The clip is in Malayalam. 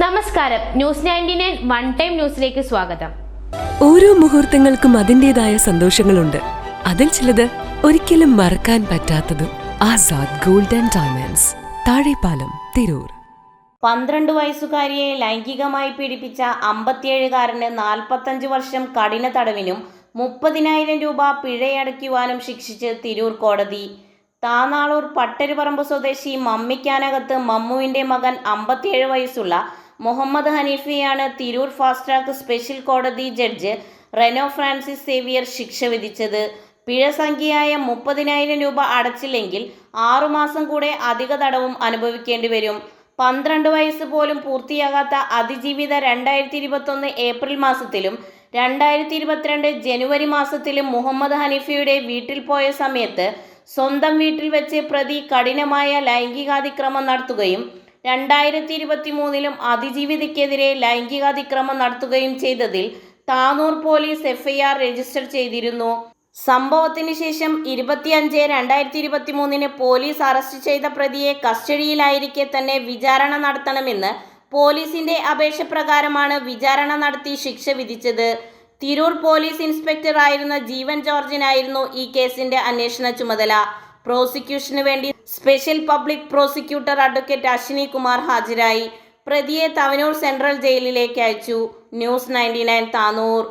നമസ്കാരം. News ninety nine one time ന്യൂസിലേക്ക് സ്വാഗതം. ഓരോ മുഹൂർത്തങ്ങൾക്കും അതിന്റെതായ സന്തോഷങ്ങളുണ്ട്. അതിൽ ചിലത് ഒരിക്കലും മറക്കാൻ പറ്റാത്തതും ആസാദ് ഗോൾഡൻ ഡയമണ്ട്സ് താഴെപ്പാലം തിരൂർ. പന്ത്രണ്ട് വയസ്സുകാരിയെ ലൈംഗികമായി പീഡിപ്പിച്ച അമ്പത്തിയേഴുകാരന് നാൽപ്പത്തഞ്ച് വർഷം കഠിന തടവിനും മുപ്പതിനായിരം രൂപ പിഴയടയ്ക്കുവാനും ശിക്ഷിച്ച് തിരൂർ കോടതി. താനാളൂർ പട്ടരുപറമ്പ് സ്വദേശി മമ്മിക്കാനകത്ത് മമ്മുവിന്റെ മകൻ അമ്പത്തിയേഴ് വയസ്സുള്ള മുഹമ്മദ് ഹനീഫിയാണ് തിരൂർ ഫാസ്റ്റ് ട്രാക്ക് സ്പെഷ്യൽ കോടതി ജഡ്ജ് റെനോ ഫ്രാൻസിസ് സേവിയർ ശിക്ഷ വിധിച്ചത്. പിഴ സംഖ്യയായ മുപ്പതിനായിരം രൂപ അടച്ചില്ലെങ്കിൽ ആറുമാസം കൂടെ അധിക തടവും അനുഭവിക്കേണ്ടി വരും. പന്ത്രണ്ട് വയസ്സ് പോലും പൂർത്തിയാകാത്ത അതിജീവിത രണ്ടായിരത്തി ഇരുപത്തൊന്ന് ഏപ്രിൽ മാസത്തിലും രണ്ടായിരത്തി ഇരുപത്തിരണ്ട് ജനുവരി മാസത്തിലും മുഹമ്മദ് ഹനീഫയുടെ വീട്ടിൽ പോയ സമയത്ത് സ്വന്തം വീട്ടിൽ വെച്ച് പ്രതി കഠിനമായ ലൈംഗികാതിക്രമം നടത്തുകയും രണ്ടായിരത്തി ഇരുപത്തി മൂന്നിലും അതിജീവിതയ്ക്കെതിരെ ലൈംഗികാതിക്രമം നടത്തുകയും ചെയ്തതിൽ താനൂർ പോലീസ് എഫ്ഐആർ രജിസ്റ്റർ ചെയ്തിരുന്നു. സംഭവത്തിന് ശേഷം ഇരുപത്തിയഞ്ച് രണ്ടായിരത്തി ഇരുപത്തി മൂന്നിന് പോലീസ് അറസ്റ്റ് ചെയ്ത പ്രതിയെ കസ്റ്റഡിയിലായിരിക്കെ തന്നെ വിചാരണ നടത്തണമെന്ന് പോലീസിന്റെ അപേക്ഷ പ്രകാരമാണ് വിചാരണ നടത്തി ശിക്ഷ വിധിച്ചത്. തിരൂർ പോലീസ് ഇൻസ്പെക്ടർ ആയിരുന്ന ജീവൻ ജോർജിനായിരുന്നു ഈ കേസിന്റെ അന്വേഷണ ചുമതല. പ്രോസിക്യൂഷന് വേണ്ടി special public prosecutor advocate Ashwini Kumar ഹാജരായി. പ്രതിയെ തവനൂർ സെൻട്രൽ ജയിലിലേക്ക് അയച്ചു. News ninety Tanur.